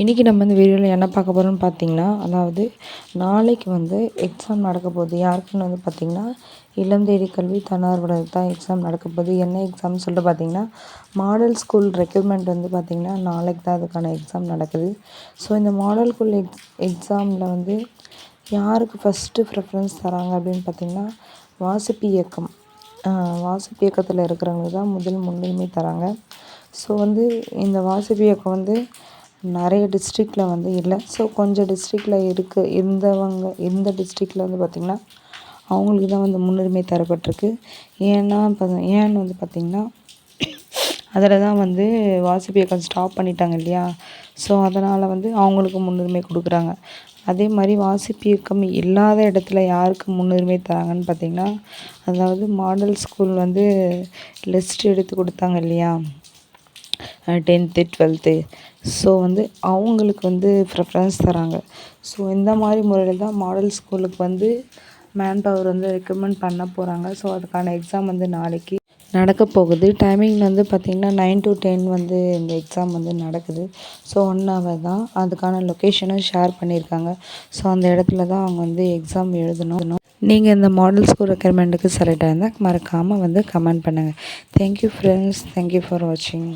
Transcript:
இன்றைக்கி நம்ம இந்த வீடியோவில் என்ன பார்க்க போகிறோம்னு பார்த்தீங்கன்னா அதாவது நாளைக்கு வந்து எக்ஸாம் நடக்க போகுது. யாருக்குன்னு வந்து பார்த்திங்கன்னா இளம் தேடி கல்வி தன்னார்வலருக்கு தான் எக்ஸாம் நடக்க போகுது. என்ன எக்ஸாம்னு சொல்லிட்டு பார்த்தீங்கன்னா மாடல் ஸ்கூல் ரெக்யூர்மெண்ட் வந்து பார்த்திங்கன்னா நாளைக்கு தான் அதுக்கான எக்ஸாம் நடக்குது. ஸோ இந்த மாடல் ஸ்கூல் எக்ஸ் எக்ஸாமில் வந்து யாருக்கு ஃபஸ்ட்டு ப்ரிஃபரன்ஸ் தராங்க அப்படின்னு பார்த்திங்கன்னா வாசிப்பு இயக்கம். வாசிப்பு இயக்கத்தில் இருக்கிறவங்களுக்கு தான் முதல் முன்னுரிமை தராங்க. ஸோ வந்து இந்த வாசிப்பு இயக்கம் வந்து நிறைய டிஸ்ட்ரிக்டில் வந்து இல்லை. ஸோ கொஞ்சம் டிஸ்ட்ரிக்டில் இருக்குது இருந்தவங்க இந்த டிஸ்ட்ரிக்டில் வந்து பார்த்திங்கன்னா அவங்களுக்கு தான் வந்து முன்னுரிமை தரப்பட்டிருக்கு. ஏன்னா இப்போ ஏன்னு வந்து பார்த்திங்கன்னா அதில் தான் வந்து வாசிப்பு இயக்கம் ஸ்டாப் பண்ணிட்டாங்க இல்லையா? ஸோ அதனால் வந்து அவங்களுக்கு முன்னுரிமை கொடுக்குறாங்க. அதே மாதிரி வாசிப்பு இயக்கம் இல்லாத இடத்துல யாருக்கு முன்னுரிமை தராங்கன்னு பார்த்திங்கன்னா அதாவது மாடல் ஸ்கூல் வந்து லிஸ்ட் எடுத்து கொடுத்தாங்க இல்லையா? டென்த்து டுவெல்த்து ஸோ வந்து அவங்களுக்கு வந்து ப்ரிஃபரன்ஸ் தராங்க. ஸோ இந்த மாதிரி முறையில் தான் மாடல் ஸ்கூலுக்கு வந்து மேன் பவர் வந்து ரெக்கமெண்ட் பண்ண போகிறாங்க ஸோ அதுக்கான எக்ஸாம் வந்து நாளைக்கு நடக்க போகுது. டைமிங் வந்து பார்த்திங்கன்னா நைன் டு டென் வந்து இந்த எக்ஸாம் வந்து நடக்குது. ஸோ ஒன் ஹவர் தான் அதுக்கான லொக்கேஷனும் ஷேர் பண்ணியிருக்காங்க. ஸோ அந்த இடத்துல தான் அவங்க வந்து எக்ஸாம் எழுதணும். நீங்கள் இந்த மாடல் ஸ்கூல் ரெக்கமெண்டுக்கு செலக்ட் ஆயிருந்தால் மறக்காமல் வந்து கமெண்ட் பண்ணுங்கள் தேங்க்யூ ஃப்ரெண்ட்ஸ் தேங்க்யூ ஃபார் வாட்சிங்